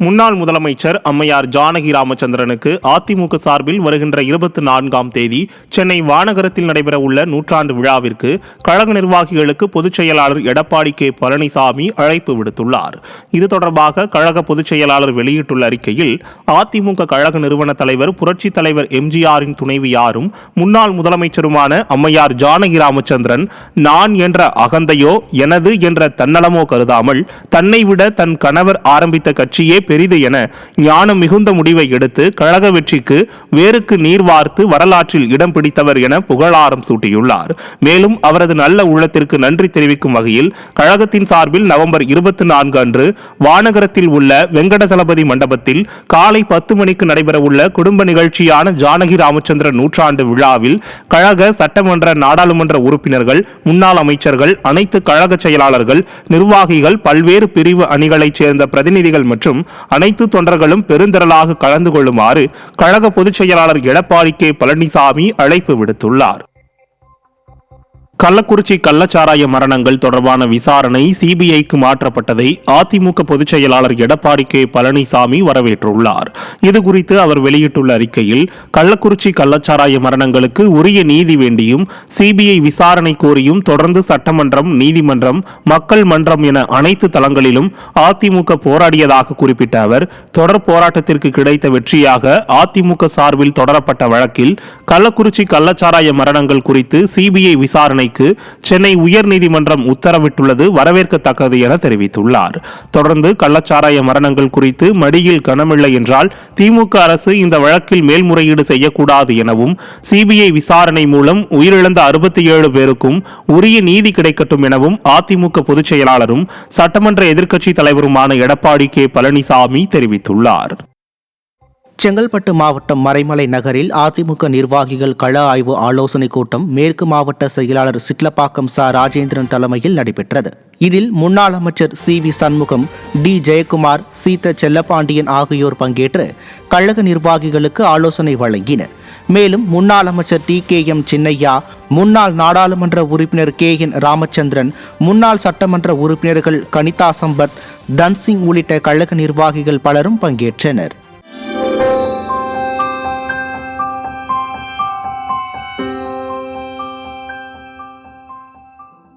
முன்னாள் முதலமைச்சர் அம்மையார் ஜானகி ராமச்சந்திரனுக்கு அதிமுக சார்பில் வருகின்ற இருபத்தி நான்காம் தேதி சென்னை வானகரத்தில் நடைபெற உள்ள நூற்றாண்டு விழாவிற்கு கழக நிர்வாகிகளுக்கு பொதுச் செயலாளர் எடப்பாடி கே. பழனிசாமி அழைப்பு விடுத்துள்ளார். இது தொடர்பாக கழக பொதுச் செயலாளர் வெளியிட்டுள்ள அறிக்கையில் அதிமுக கழக நிறுவன தலைவர் புரட்சித் தலைவர் எம்ஜிஆரின் துணைவியாரும் முன்னாள் முதலமைச்சருமான அம்மையார் ஜானகி ராமச்சந்திரன் நான் என்ற அகந்தையோ எனது என்ற தன்னலமோ கருதாமல் தன்னை விட தன் கணவர் ஆரம்பித்த கட்சியே பெரிது என ஞானம் மிகுந்த முடிவை எடுத்து கழக வெற்றிக்கு வேருக்கு நீர் வார்த்து வரலாற்றில் இடம் பிடித்தவர் என புகழாரம் சூட்டியுள்ளார். மேலும் அவரது நல்ல உள்ளத்திற்கு நன்றி தெரிவிக்கும் வகையில் கழகத்தின் சார்பில் நவம்பர் இருபத்தி நான்கு அன்று வானகரத்தில் உள்ள வெங்கடசலபதி மண்டபத்தில் காலை பத்து மணிக்கு நடைபெறவுள்ள குடும்ப நிகழ்ச்சியான ஜானகி ராமச்சந்திர நூற்றாண்டு விழாவில் கழக சட்டமன்ற நாடாளுமன்ற உறுப்பினர்கள் முன்னாள் அமைச்சர்கள் அனைத்து கழக செயலாளர்கள் நிர்வாகிகள் பல்வேறு பிரிவு அணிகளைச் சேர்ந்த பிரதிநிதிகள் மற்றும் அனைத்து தொண்டர்களும் பெருந்திரளாக கலந்து கொள்ளுமாறு கழக பொதுச் செயலாளர் எடப்பாடி கே பழனிசாமி அழைப்பு விடுத்துள்ளார். கள்ளக்குறிச்சி கள்ளச்சாராய மரணங்கள் தொடர்பான விசாரணை சிபிஐக்கு மாற்றப்பட்டதை அதிமுக பொதுச் செயலாளர் எடப்பாடி கே. பழனிசாமி வரவேற்றுள்ளார். இதுகுறித்து அவர் வெளியிட்டுள்ள அறிக்கையில் கள்ளக்குறிச்சி கள்ளச்சாராய மரணங்களுக்கு உரிய நீதி வேண்டியும் சிபிஐ விசாரணை கோரியும் தொடர்ந்து சட்டமன்றம் நீதிமன்றம் மக்கள் மன்றம் என அனைத்து தளங்களிலும் அதிமுக போராடியதாக குறிப்பிட்ட அவர் தொடர் போராட்டத்திற்கு கிடைத்த வெற்றியாக அதிமுக சார்பில் தொடரப்பட்ட வழக்கில் கள்ளக்குறிச்சி கள்ளச்சாராய மரணங்கள் குறித்து சிபிஐ விசாரணை விசாரணைக்கு சென்னை உயர்நீதிமன்றம் உத்தரவிட்டுள்ளது வரவேற்கத்தக்கது என தெரிவித்துள்ளார். தொடர்ந்து கள்ளச்சாராய மரணங்கள் குறித்து மடியில் கனமில்லை என்றால் திமுக அரசு இந்த வழக்கில் மேல்முறையீடு செய்யக்கூடாது எனவும் சிபிஐ விசாரணை மூலம் உயிரிழந்த அறுபத்தி ஏழு பேருக்கும் உரிய நீதி கிடைக்கட்டும் எனவும் அதிமுக பொதுச் செயலாளரும் சட்டமன்ற எதிர்க்கட்சி தலைவருமான எடப்பாடி கே. பழனிசாமி தெரிவித்துள்ளார். செங்கல்பட்டு மாவட்டம் மறைமலை நகரில் அதிமுக நிர்வாகிகள் கள ஆய்வு ஆலோசனைக் கூட்டம் மேற்கு மாவட்ட செயலாளர் சிட்லப்பாக்கம் ச. ராஜேந்திரன் தலைமையில் நடைபெற்றது. இதில் முன்னாள் அமைச்சர் C. V. Shanmugam D. Jayakumar சீத செல்லப்பாண்டியன் ஆகியோர் பங்கேற்று கழக நிர்வாகிகளுக்கு ஆலோசனை வழங்கினர். மேலும் முன்னாள் அமைச்சர் டி. கே. எம். சின்னையா முன்னாள் நாடாளுமன்ற உறுப்பினர் கே. என். ராமச்சந்திரன் முன்னாள் சட்டமன்ற உறுப்பினர்கள் கனிதா சம்பத் தன்சிங் உள்ளிட்ட கழக நிர்வாகிகள் பலரும் பங்கேற்றனர்.